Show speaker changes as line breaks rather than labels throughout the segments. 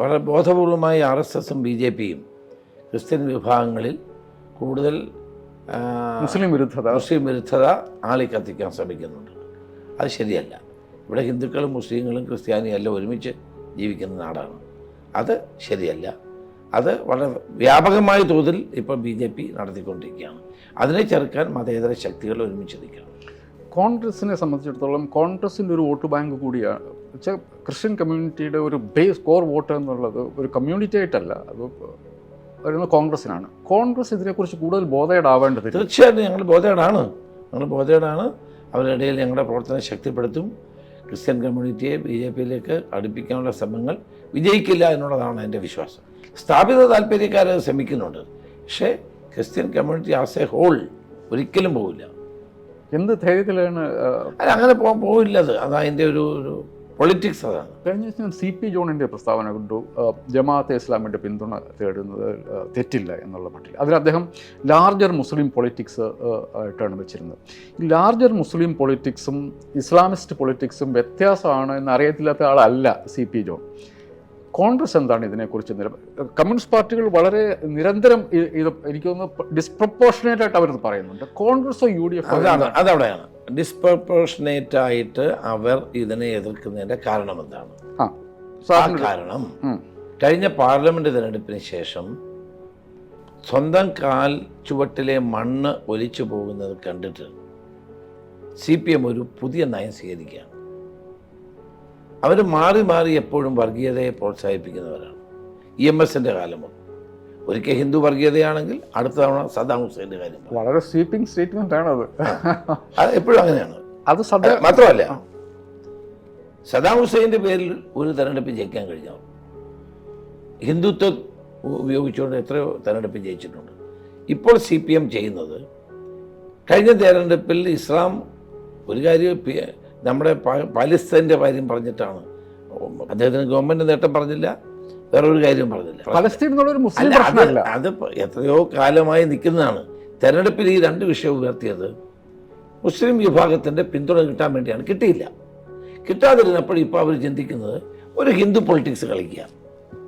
വളരെ ബോധപൂർവമായി R S എസും ബി ജെ പിയും ക്രിസ്ത്യൻ വിഭാഗങ്ങളിൽ കൂടുതൽ
മുസ്ലിം വിരുദ്ധത.
മുസ്ലിം വിരുദ്ധത ആളിക്കത്തിക്കാൻ ശ്രമിക്കുന്നുണ്ട്. അത് ശരിയല്ല. ഇവിടെ ഹിന്ദുക്കളും മുസ്ലിങ്ങളും ക്രിസ്ത്യാനിയും എല്ലാം ഒരുമിച്ച് ജീവിക്കുന്ന നാടാണ്. അത് ശരിയല്ല. അത് വളരെ വ്യാപകമായ തോതിൽ ഇപ്പോൾ ബി ജെ പി നടത്തിക്കൊണ്ടിരിക്കുകയാണ്. അതിനെ ചെറുക്കാൻ മതേതര ശക്തികൾ ഒരുമിച്ച് നിൽക്കണം.
കോൺഗ്രസിനെ സംബന്ധിച്ചിടത്തോളം കോൺഗ്രസിന്റെ ഒരു വോട്ട് ബാങ്ക് കൂടിയാണ് വെച്ചാൽ ക്രിസ്ത്യൻ കമ്മ്യൂണിറ്റിയുടെ ഒരു ബേസ് കോർ വോട്ട് എന്നുള്ളത് ഒരു കമ്മ്യൂണിറ്റി ആയിട്ടല്ല അത് വരുന്നത് കോൺഗ്രസിനാണ് കോൺഗ്രസ് ഇതിനെക്കുറിച്ച് കൂടുതൽ ബോധേടാവേണ്ടത്
തീർച്ചയായിട്ടും ഞങ്ങൾ ബോധേടാണ്. ഞങ്ങൾ ബോധേടാണ്. അവരുടെ ഇടയിൽ ഞങ്ങളുടെ പ്രവർത്തനം ശക്തിപ്പെടുത്തും. ക്രിസ്ത്യൻ കമ്മ്യൂണിറ്റിയെ ബി ജെ പിയിലേക്ക് അടുപ്പിക്കാനുള്ള ശ്രമങ്ങൾ വിജയിക്കില്ല എന്നുള്ളതാണ് എന്റെ വിശ്വാസം. സ്ഥാപിത താല്പര്യക്കാർ ശ്രമിക്കുന്നുണ്ട്. പക്ഷേ Christian community as a whole ഒരിക്കലും പോവില്ല.
എന്ത് ധൈര്യത്തിലാണ്
അങ്ങനെ പോകാൻ പോവില്ല അത്. അത് അതിന്റെ ഒരു ഒരു പൊളിറ്റിക്സ് അതാണ്
കഴിഞ്ഞ ദിവസം സി പി ജോണിന്റെ പ്രസ്താവന കണ്ടു. ജമാഅത്തെ ഇസ്ലാമിന്റെ പിന്തുണ തേടുന്നത് തെറ്റില്ല എന്നുള്ള മട്ടിൽ അതിൽ അദ്ദേഹം ലാർജർ മുസ്ലിം പൊളിറ്റിക്സ് ആയിട്ടാണ് വെച്ചിരുന്നത്. ഈ ലാർജർ മുസ്ലിം പൊളിറ്റിക്സും ഇസ്ലാമിസ്റ്റ് പൊളിറ്റിക്സും വ്യത്യാസമാണ് എന്ന് അറിയത്തില്ലാത്ത ആളല്ല സി പി ജോൺ. കോൺഗ്രസ് എന്താണ് ഇതിനെക്കുറിച്ച് നില കമ്മ്യൂണിസ്റ്റ് പാർട്ടികൾ വളരെ നിരന്തരം ഇത് എനിക്ക് തോന്നുന്നു ഡിസ്പ്രപ്പോർഷനേറ്റ് ആയിട്ട് അവരത് പറയുന്നുണ്ട്. കോൺഗ്രസ് യു ഡി എഫ്
അതാണ് അതവിടെയാണ്. ഡിസ്പ്രപ്പോർഷനേറ്റ് ആയിട്ട് അവർ ഇതിനെ എതിർക്കുന്നതിന്റെ കാരണം എന്താണ്
ആ
കാരണം കഴിഞ്ഞ പാർലമെന്റ് തിരഞ്ഞെടുപ്പിന് ശേഷം സ്വന്തം കാൽ ചുവട്ടിലെ മണ്ണ് ഒലിച്ചു പോകുന്നത് കണ്ടിട്ട് സി പി എം ഒരു പുതിയ നയം സ്വീകരിക്കുകയാണ്. അവർ മാറി മാറി എപ്പോഴും വർഗീയതയെ പ്രോത്സാഹിപ്പിക്കുന്നവരാണ്. ഇ എം എസിന്റെ കാലം ഒരിക്കൽ ഹിന്ദു വർഗീയതയാണെങ്കിൽ അടുത്ത തവണ സദ്ദാം ഹുസൈന്റെ കാര്യം
വളരെ സ്വീപ്പിംഗ് സ്റ്റേറ്റ്മെന്റ് ആണ് അത്
അത് എപ്പോഴും അങ്ങനെയാണ്.
അത്
മാത്രമല്ല സദാം ഹുസൈന്റെ പേരിൽ ഒരു തെരഞ്ഞെടുപ്പ് ജയിക്കാൻ കഴിഞ്ഞാൽ ഹിന്ദുത്വം ഉപയോഗിച്ചുകൊണ്ട് എത്രയോ തെരഞ്ഞെടുപ്പ് ജയിച്ചിട്ടുണ്ട്. ഇപ്പോൾ സി പി എം ചെയ്യുന്നത് കഴിഞ്ഞ തെരഞ്ഞെടുപ്പിൽ ഇസ്ലാം ഒരു കാര്യം നമ്മുടെ പാലിസ്തീന്റെ കാര്യം പറഞ്ഞിട്ടാണ്. അദ്ദേഹത്തിന് ഗവൺമെന്റ് നേട്ടം പറഞ്ഞില്ല. വേറൊരു കാര്യം പറഞ്ഞില്ല.
പലസ്തീൻ എന്നുള്ളൊരു മുസ്ലിം പ്രശ്നമല്ല.
അത് എത്രയോ കാലമായി നിൽക്കുന്നതാണ്. തെരഞ്ഞെടുപ്പിൽ ഈ രണ്ട് വിഷയം ഉയർത്തിയത് മുസ്ലിം വിഭാഗത്തിന്റെ പിന്തുണ കിട്ടാൻ വേണ്ടിയാണ്. കിട്ടിയില്ല. കിട്ടാതിരുന്നപ്പോൾ ഇപ്പോൾ അവർ ചിന്തിക്കുന്നത് ഒരു ഹിന്ദു പൊളിറ്റിക്സ് കളിക്കുക.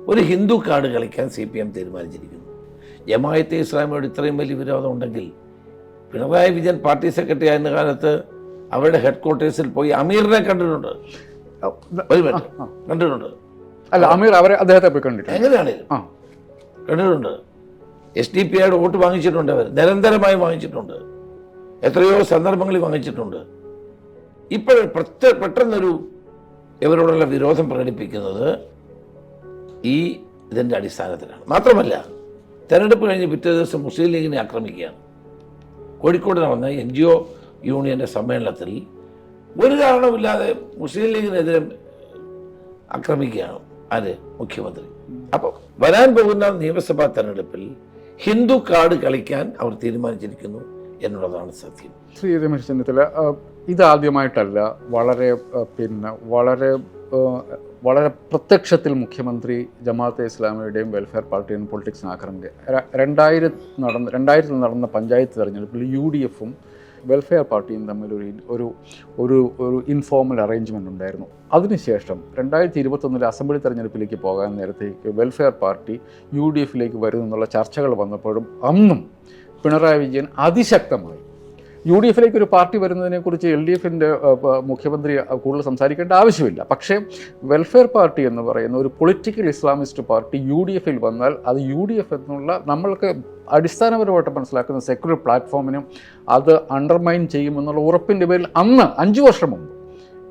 ഒരു ഹിന്ദു കാർഡ് കളിക്കാൻ സി പി എം തീരുമാനിച്ചിരിക്കുന്നു. ജമായത്തെ ഇസ്ലാമിയോട് ഇത്രയും വലിയ വിരോധം ഉണ്ടെങ്കിൽ പിണറായി വിജയൻ പാർട്ടി സെക്രട്ടറി ആയിരുന്ന കാലത്ത് അവരുടെ ഹെഡ് ക്വാർട്ടേഴ്സിൽ പോയി അമീറിനെ കണ്ടിട്ടുണ്ട്. കണ്ടിട്ടുണ്ട്.
അല്ല അമീർ അവരെ അദ്ദേഹത്തെ പോയി കണ്ടിട്ടുണ്ട്
എങ്ങനെയാണേലും
ആ.
കണ്ടിട്ടുണ്ട് എസ് ഡി പി ഐയുടെ വോട്ട് വാങ്ങിച്ചിട്ടുണ്ട് അവർ നിരന്തരമായി വാങ്ങിച്ചിട്ടുണ്ട്. എത്രയോ സന്ദർഭങ്ങളിൽ വാങ്ങിച്ചിട്ടുണ്ട്. ഇപ്പോൾ പ്രത്യേക പെട്ടെന്നൊരു ഇവരോടുള്ള വിരോധം പ്രകടിപ്പിക്കുന്നത് ഈ ഇതിന്റെ അടിസ്ഥാനത്തിലാണ്. മാത്രമല്ല തെരഞ്ഞെടുപ്പ് കഴിഞ്ഞ് പിറ്റേ ദിവസം മുസ്ലിം ലീഗിനെ ആക്രമിക്കുകയാണ്. കോഴിക്കോട് നടന്ന എൻ ജി ഒ യൂണിയന്റെ സമ്മേളനത്തിൽ ഒരു കാരണമില്ലാതെ മുസ്ലിം ലീഗിനെതിരെ ആക്രമിക്കുകയാണ്. ആര് മുഖ്യമന്ത്രി. അപ്പോൾ വരാൻ പോകുന്ന നിയമസഭാ തെരഞ്ഞെടുപ്പിൽ ഹിന്ദു കാർഡ് കളിക്കാൻ അവർ തീരുമാനിച്ചിരിക്കുന്നു എന്നുള്ളതാണ് സത്യം.
ശ്രീ രമേശ് ചെന്നിത്തല ഇതാദ്യമായിട്ടല്ല വളരെ പിന്നെ വളരെ വളരെ പ്രത്യക്ഷത്തിൽ മുഖ്യമന്ത്രി ജമാഅത്തെ ഇസ്ലാമിയുടെയും വെൽഫെയർ പാർട്ടിയും പൊളിറ്റിക്സിനെ ആക്രമിക്കുക രണ്ടായിരത്തി നടന്ന രണ്ടായിരത്തിൽ നടന്ന പഞ്ചായത്ത് തെരഞ്ഞെടുപ്പിൽ യു ഡി എഫും വെൽഫെയർ പാർട്ടിയും തമ്മിൽ ഒരു ഒരു ഒരു ഒരു ഇൻഫോർമൽ അറേഞ്ച്മെന്റ് ഉണ്ടായിരുന്നു. അതിനുശേഷം രണ്ടായിരത്തി ഇരുപത്തൊന്നിലെ അസംബ്ലി തെരഞ്ഞെടുപ്പിലേക്ക് പോകാൻ നേരത്തേക്ക് വെൽഫെയർ പാർട്ടി യു ഡി എഫിലേക്ക് വരുമെന്നുള്ള ചർച്ചകൾ വന്നപ്പോഴും അന്നും പിണറായി വിജയൻ അതിശക്തമായി യു ഡി എഫിലേക്ക് ഒരു പാർട്ടി വരുന്നതിനെക്കുറിച്ച് എൽ ഡി എഫിന്റെ മുഖ്യമന്ത്രി കൂടുതൽ സംസാരിക്കേണ്ട ആവശ്യമില്ല. പക്ഷേ വെൽഫെയർ പാർട്ടി എന്ന് പറയുന്ന ഒരു political Islamist party U D എഫിൽ വന്നാൽ അത് യു ഡി എഫ് എന്നുള്ള നമ്മൾക്ക് അടിസ്ഥാനപരമായിട്ട് മനസ്സിലാക്കുന്ന സെക്യുലർ പ്ലാറ്റ്ഫോമിനും അത് അണ്ടർമൈൻ ചെയ്യുമെന്നുള്ള ഉറപ്പിന്റെ പേരിൽ അന്ന് അഞ്ചു വർഷം മുമ്പ്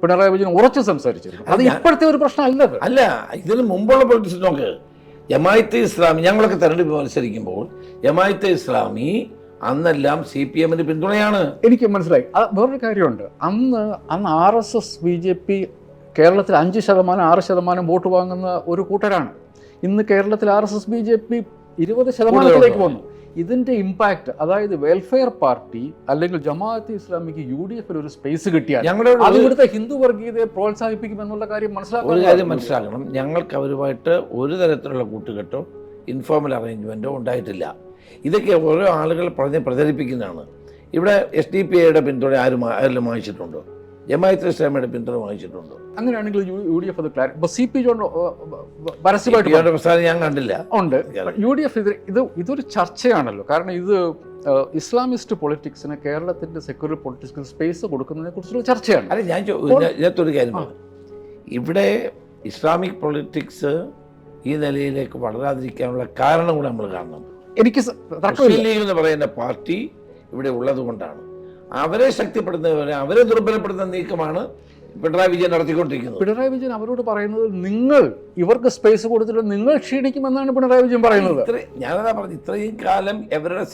പിണറായി വിജയൻ ഉറച്ചു സംസാരിച്ചിരുന്നു. അത് ഇപ്പോഴത്തെ ഒരു പ്രശ്നമല്ല അല്ല
അല്ല ഇതിന് മുമ്പുള്ള പൊളിറ്റിക്സ് നോക്ക്. ജമായത്തെ ഇസ്ലാമി ഞങ്ങളൊക്കെ തെരഞ്ഞെടുപ്പ് മത്സരിക്കുമ്പോൾ ജമായത്തെ ഇസ്ലാമി അന്നെല്ലാം സി പി എമ്മിന് പിന്തുണയാണ്.
എനിക്ക് മനസ്സിലായി. അത് വേറൊരു കാര്യമുണ്ട്. അന്ന് അന്ന് R S S B J P കേരളത്തിൽ അഞ്ച് ശതമാനം ആറ് ശതമാനം വോട്ട് വാങ്ങുന്ന ഒരു കൂട്ടരാണ്. ഇന്ന് കേരളത്തിൽ R S S B J P ഇരുപത് ശതമാനത്തിലേക്ക് വന്നു. ഇതിന്റെ ഇമ്പാക്ട് അതായത് വെൽഫെയർ പാർട്ടി അല്ലെങ്കിൽ ജമാഅത്ത് ഇസ്ലാമിക്ക് യു ഡി എഫിൽ ഒരു സ്പേസ് കിട്ടിയാൽ
ഞങ്ങളുടെ
അതിവിടുത്തെ ഹിന്ദു വർഗീയതയെ പ്രോത്സാഹിപ്പിക്കും എന്നുള്ള കാര്യം
ഒരു കാര്യം മനസ്സിലാക്കണം. ഞങ്ങൾക്ക് അവരുമായിട്ട് ഒരു തരത്തിലുള്ള കൂട്ടുകെട്ടോ ഇൻഫോർമൽ അറേഞ്ച്മെന്റോ ഉണ്ടായിട്ടില്ല. ഇതൊക്കെ ഓരോ ആളുകൾ പറഞ്ഞ് പ്രചരിപ്പിക്കുന്നതാണ്. ഇവിടെ എസ് ഡി പി ഐയുടെ പിന്തുണ ആരും ആരെല്ലാം വാങ്ങിച്ചിട്ടുണ്ടോ? ജമായത്ത് ഇസ്ലാമിയുടെ പിന്തുണ വാങ്ങിച്ചിട്ടുണ്ടോ?
അങ്ങനെയാണെങ്കിൽ യു ഡി എഫ് അത് സി പി ജോൺ പരസ്യമായിട്ട്
പ്രസ്ഥാനം ഞാൻ കണ്ടില്ല.
ഉണ്ട്. യു ഡി എഫ് ഇത് ഇത് ഇതൊരു ചർച്ചയാണല്ലോ. കാരണം ഇത് ഇസ്ലാമിസ്റ്റ് പൊളിറ്റിക്സിന് കേരളത്തിന്റെ സെക്യുലർ പൊളിറ്റിക്സിന് സ്പേസ് കൊടുക്കുന്നതിനെ കുറിച്ചൊരു ചർച്ചയാണ്.
അല്ല ഞാൻ ഇതിനകത്തൊരു കാര്യമാണ് ഇവിടെ ഇസ്ലാമിക് പൊളിറ്റിക്സ് ഈ നിലയിലേക്ക് വളരാതിരിക്കാനുള്ള കാരണം കൂടെ നമ്മൾ കാണണം.
എനിക്ക്
ലീഗ് എന്ന് പറയുന്ന പാർട്ടി ഇവിടെ ഉള്ളത് കൊണ്ടാണ്. അവരെ ശക്തിപ്പെടുത്തുന്നവരെ അവരെ ദുർബലപ്പെടുത്തുന്ന നീക്കമാണ് പിണറായി വിജയൻ നടത്തിക്കൊണ്ടിരിക്കുന്നത്.
പിണറായി വിജയൻ അവരോട് പറയുന്നത് നിങ്ങൾ ഇവർക്ക് സ്പേസ് കൊടുത്തിട്ട് നിങ്ങൾ ക്ഷീണിക്കുമെന്നാണ് പിണറായി വിജയൻ പറയുന്നത്.
ഞാനതാ പറഞ്ഞു ഇത്രയും കാലം ഇവരുടെ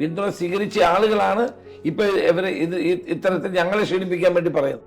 പിന്തുണ സ്വീകരിച്ച ആളുകളാണ് ഇപ്പൊ ഇവരെ ഇത് ഇത്തരത്തിൽ ഞങ്ങളെ ക്ഷീണിപ്പിക്കാൻ വേണ്ടി പറയുന്നത്.